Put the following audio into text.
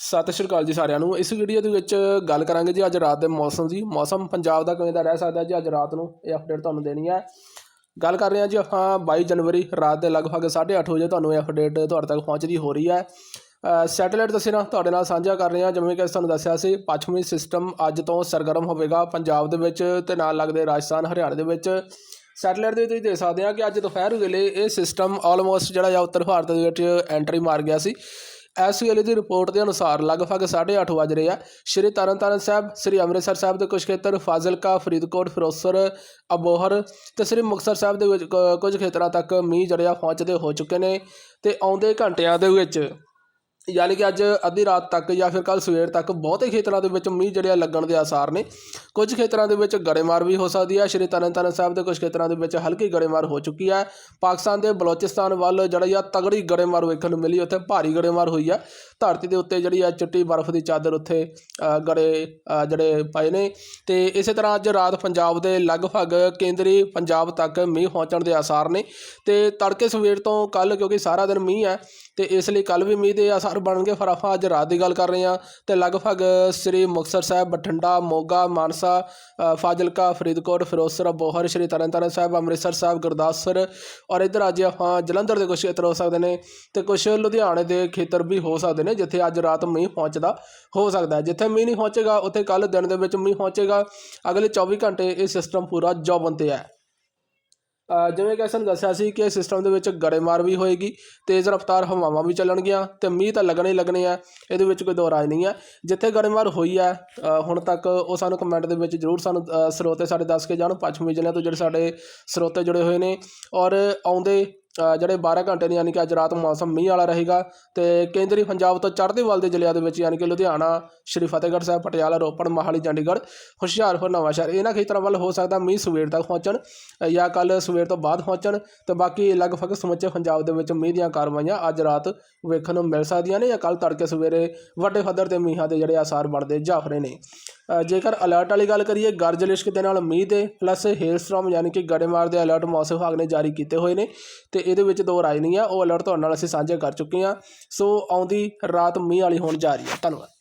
ਸਤਿ ਸ਼੍ਰੀ ਅਕਾਲ ਜੀ ਸਾਰਿਆਂ ਨੂੰ। ਇਸ ਵੀਡੀਓ ਦੇ ਵਿੱਚ ਗੱਲ ਕਰਾਂਗੇ ਜੀ ਅੱਜ ਰਾਤ ਦੇ ਮੌਸਮ ਦੀ। ਮੌਸਮ ਪੰਜਾਬ ਦਾ ਕਿਵੇਂ ਦਾ ਰਹਿ ਸਕਦਾ ਜੀ? ਅੱਜ ਰਾਤ ਨੂੰ ਇਹ ਅਪਡੇਟ ਤੁਹਾਨੂੰ ਦੇਣੀ ਹੈ। ਗੱਲ ਕਰ ਰਹੇ ਹਾਂ ਜੀ ਆਪਾਂ 22 ਜਨਵਰੀ, ਰਾਤ ਦੇ ਲਗਭਗ 8:30 ਵਜੇ ਤੁਹਾਨੂੰ ਇਹ ਅਪਡੇਟ ਤੁਹਾਡੇ ਤੱਕ ਪਹੁੰਚਦੀ ਹੋ ਰਹੀ ਹੈ। ਸੈਟੇਲਾਈਟ ਤਸਵੀਰਾਂ ਤੁਹਾਡੇ ਨਾਲ ਸਾਂਝਾ ਕਰ ਰਹੇ ਹਾਂ। ਜਿਵੇਂ ਕਿ ਅਸੀਂ ਤੁਹਾਨੂੰ ਦੱਸਿਆ ਸੀ, ਪੱਛਮੀ ਸਿਸਟਮ ਅੱਜ ਤੋਂ ਸਰਗਰਮ ਹੋਵੇਗਾ ਪੰਜਾਬ ਦੇ ਵਿੱਚ ਤੇ ਨਾਲ ਲੱਗਦੇ ਰਾਜਸਥਾਨ, ਹਰਿਆਣਾ ਦੇ ਵਿੱਚ। ਸੈਟੇਲਾਈਟ ਦੇ ਤੁਸੀਂ ਦੇਖ ਸਕਦੇ ਆ ਕਿ ਅੱਜ ਦੁਪਹਿਰ ਵੇਲੇ ਇਹ ਸਿਸਟਮ ਆਲਮੋਸਟ ਜਿਹੜਾ ਆ ਉੱਤਰ ਭਾਰਤ ਦੇ ਵਿੱਚ ਐਂਟਰੀ ਮਾਰ ਗਿਆ ਸੀ। ਇਸ ਵੇਲੇ ਦੀ ਰਿਪੋਰਟ ਦੇ ਅਨੁਸਾਰ ਲਗਭਗ 8:30 ਵਜ ਰਹੇ ਆ। ਸ਼੍ਰੀ ਤਰਨਤਾਰਨ ਸਾਹਿਬ, ਸ਼੍ਰੀ ਅੰਮ੍ਰਿਤਸਰ ਸਾਹਿਬ ਦੇ ਕੁਝ ਖੇਤਰ, ਫਾਜ਼ਿਲਕਾ, ਫਰੀਦਕੋਟ, ਫਿਰੋਜ਼ਪੁਰ, ਅਬੋਹਰ ਤੇ ਸ਼੍ਰੀ ਮੁਕਤਸਰ ਸਾਹਿਬ ਦੇ ਕੁਝ ਖੇਤਰਾਂ ਤੱਕ ਮੀਂਹ ਜਿਹੜੇ ਆ ਪਹੁੰਚਦੇ ਹੋ ਚੁੱਕੇ ਨੇ ਤੇ ਆਉਂਦੇ ਘੰਟਿਆਂ ਦੇ ਵਿੱਚ ਯਾਨੀ ਕਿ ਅੱਜ ਅੱਧੀ ਰਾਤ ਤੱਕ ਜਾਂ ਫਿਰ ਕੱਲ ਸਵੇਰ ਤੱਕ ਬਹੁਤੇ ਖੇਤਰਾਂ ਦੇ ਵਿੱਚ ਮੀਂਹ ਜਿਹੜੇ ਆ ਲੱਗਣ ਦੇ ਆਸਾਰ ਨੇ। ਕੁਝ ਖੇਤਰਾਂ ਦੇ ਵਿੱਚ ਗੜੇਮਾਰ ਵੀ ਹੋ ਸਕਦੀ ਹੈ ਸ਼੍ਰੀ ਤਰਨਤਾਰਨ ਸਾਹਿਬ ਦੇ ਕੁਝ ਖੇਤਰਾਂ ਦੇ ਵਿੱਚ ਹਲਕੀ ਗੜੇਮਾਰ ਹੋ ਚੁੱਕੀ ਹੈ ਪਾਕਿਸਤਾਨ ਦੇ ਬਲੋਚਿਸਤਾਨ ਵੱਲ ਜਿਹੜਾ ਆ ਤਗੜੀ ਗੜੇਮਾਰ ਵੇਖਣ ਨੂੰ ਮਿਲੀ, ਉੱਥੇ ਭਾਰੀ ਗੜੇਮਾਰ ਹੋਈ ਹੈ ਧਰਤੀ ਦੇ ਉੱਤੇ ਜਿਹੜੀ ਆ ਚਿੱਟੀ ਬਰਫ਼ ਦੀ ਚਾਦਰ ਉੱਥੇ ਗੜੇ ਜਿਹੜੇ ਪਏ ਨੇ। ਤੇ ਇਸੇ ਤਰ੍ਹਾਂ ਅੱਜ ਰਾਤ ਪੰਜਾਬ ਦੇ ਲਗਭਗ ਕੇਂਦਰੀ ਪੰਜਾਬ ਤੱਕ ਮੀਂਹ ਪਹੁੰਚਣ ਦੇ ਆਸਾਰ ਨੇ। ਤੇ ਤੜਕੇ ਸਵੇਰ ਤੋਂ ਕੱਲ ਕਿਉਂਕਿ ਸਾਰਾ ਦਿਨ ਮੀਂਹ ਹੈ, ਤੇ ਇਸ ਲਈ ਕੱਲ ਵੀ ਮੀਂਹ ਦੇ ਆਸਾਰ ਬਣਨਗੇ ਫਿਰ ਆਪਾਂ ਅੱਜ ਰਾਤ ਦੀ ਗੱਲ ਕਰ ਰਹੇ ਹਾਂ। ਤੇ ਲਗਭਗ ਸ੍ਰੀ ਮੁਕਤਸਰ ਸਾਹਿਬ, ਬਠਿੰਡਾ, ਮੋਗਾ, ਮਾਨਸਾ ਫਾਜ਼ਿਲਕਾ, ਫਰੀਦਕੋਟ, ਫਿਰੋਜ਼ਪੁਰ, ਬੋਹਰ, ਸ਼੍ਰੀ ਤਰਨਤਾਰਨ ਸਾਹਿਬ, ਅੰਮ੍ਰਿਤਸਰ ਸਾਹਿਬ, ਗੁਰਦਾਸਪੁਰ ਔਰ ਇੱਧਰ ਅੱਜ ਆਪਾਂ ਜਲੰਧਰ ਦੇ ਕੁਝ ਖੇਤਰ ਹੋ ਸਕਦੇ ਨੇ ਤੇ ਕੁਝ ਲੁਧਿਆਣੇ ਦੇ ਖੇਤਰ ਵੀ ਹੋ ਸਕਦੇ ਨੇ। ਜਿੱਥੇ ਅੱਜ ਰਾਤ ਮੀਂਹ ਪਹੁੰਚਦਾ ਹੋ ਸਕਦਾ ਹੈ। ਜਿੱਥੇ ਮੀਂਹ ਨਹੀਂ ਪਹੁੰਚੇਗਾ, ਉੱਥੇ ਕੱਲ ਦਿਨ ਦੇ ਵਿੱਚ ਮੀਂਹ ਪਹੁੰਚੇਗਾ। ਅਗਲੇ 24 ਘੰਟੇ ਇਹ ਸਿਸਟਮ ਪੂਰਾ ਜੌਬਨ ਤੇ ਹੈ। ਜਿਵੇਂ ਕਿ ਅਸੀਂ ਦੱਸਿਆ ਸੀ ਕਿ ਸਿਸਟਮ ਦੇ ਵਿੱਚ ਗੜੇਮਾਰ ਵੀ ਹੋਏਗੀ, ਤੇਜ਼ ਰਫ਼ਤਾਰ ਹਵਾਵਾਂ ਵੀ ਚੱਲਣਗੀਆਂ ਤੇ ਮੀਂਹ ਤਾਂ ਲੱਗਣੇ ਹੀ ਲੱਗਣੇ ਆ, ਇਹਦੇ ਵਿੱਚ ਕੋਈ ਦੋ ਨਹੀਂ ਹੈ। ਜਿੱਥੇ ਗੜੇਮਾਰ ਹੋਈ ਹੈ ਹੁਣ ਤੱਕ ਉਹ ਸਾਨੂੰ ਕਮੈਂਟ ਦੇ ਵਿੱਚ ਜਰੂਰ ਸਾਨੂੰ ਸਰੋਤੇ ਸਾਡੇ ਦੱਸ ਕੇ ਜਾਣ। ਪੱਛਮੀ ਜ਼ਿਲ੍ਹਿਆਂ ਤੋਂ ਜਿਹੜੇ ਸਾਡੇ ਸਰੋਤੇ ਜੁੜੇ ਹੋਏ ਨੇ ਔਰ ਆਉਂਦੇ ਜਿਹੜੇ 12 ਘੰਟੇ ਨੇ ਯਾਨੀ ਕਿ ਅੱਜ ਰਾਤ ਮੌਸਮ ਮੀਂਹ ਵਾਲਾ ਰਹੇਗਾ ਤੇ ਕੇਂਦਰੀ ਪੰਜਾਬ ਤੋਂ ਚੜ੍ਹਦੇ ਵੱਲ ਦੇ ਜ਼ਿਲ੍ਹਿਆਂ ਦੇ ਵਿੱਚ ਯਾਨੀ ਕਿ ਲੁਧਿਆਣਾ, ਸ਼੍ਰੀ ਫਤਿਹਗੜ੍ਹ ਸਾਹਿਬ, ਪਟਿਆਲਾ, ਰੋਪੜ, ਮੋਹਾਲੀ, ਚੰਡੀਗੜ੍ਹ, ਹੁਸ਼ਿਆਰਪੁਰ, ਨਵਾਂਸ਼ਹਿਰ, ਇਹਨਾਂ ਖੇਤਰਾਂ ਵੱਲ ਹੋ ਸਕਦਾ ਮੀਂਹ ਸਵੇਰ ਤੱਕ ਪਹੁੰਚਣ ਜਾਂ ਕੱਲ ਸਵੇਰ ਤੋਂ ਬਾਅਦ ਪਹੁੰਚਣ ਤੇ ਬਾਕੀ ਲਗਭਗ ਸਮੁੱਚੇ ਪੰਜਾਬ ਦੇ ਵਿੱਚ ਮੀਂਹ ਦੀਆਂ ਕਾਰਵਾਈਆਂ ਅੱਜ ਰਾਤ ਵੇਖਣ ਨੂੰ ਮਿਲ ਸਕਦੀਆਂ ਨੇ ਜਾਂ ਕੱਲ ਤੜਕੇ ਸਵੇਰੇ ਵੱਡੇ ਪੱਧਰ ਤੇ ਮੀਂਹਾਂ ਦੇ ਜਿਹੜੇ ਆਸਾਰ ਬਣਦੇ ਰਹੇ ਨੇ। ਜੇਕਰ ਅਲਰਟ ਵਾਲੀ ਗੱਲ ਕਰੀਏ, ਗਰਜ ਲਿਸ਼ਕ ਦੇ ਨਾਲ ਮੀਂਹ ਦੇ ਪਲੱਸ ਹੇਲ ਹੇਲਸਟ੍ਰੋਮ ਯਾਨੀ ਕਿ ਗੜੇਮਾਰ ਦੇ ਅਲਰਟ ਮੌਸਮ ਵਿਭਾਗ ਨੇ ਜਾਰੀ ਕੀਤੇ ਹੋਏ ਨੇ ਤੇ ਇਹਦੇ ਵਿੱਚ ਦੋ ਰਾਏ ਨਹੀਂ ਆ ਉਹ ਅਲਰਟ ਤੁਹਾਡੇ ਨਾਲ ਅਸੀਂ ਸਾਂਝੇ ਕਰ ਚੁੱਕੇ ਹਾਂ। ਸੋ ਆਉਂਦੀ ਰਾਤ ਮੀਂਹ ਵਾਲੀ ਹੋਣ ਜਾ ਰਹੀ ਹੈ। ਧੰਨਵਾਦ।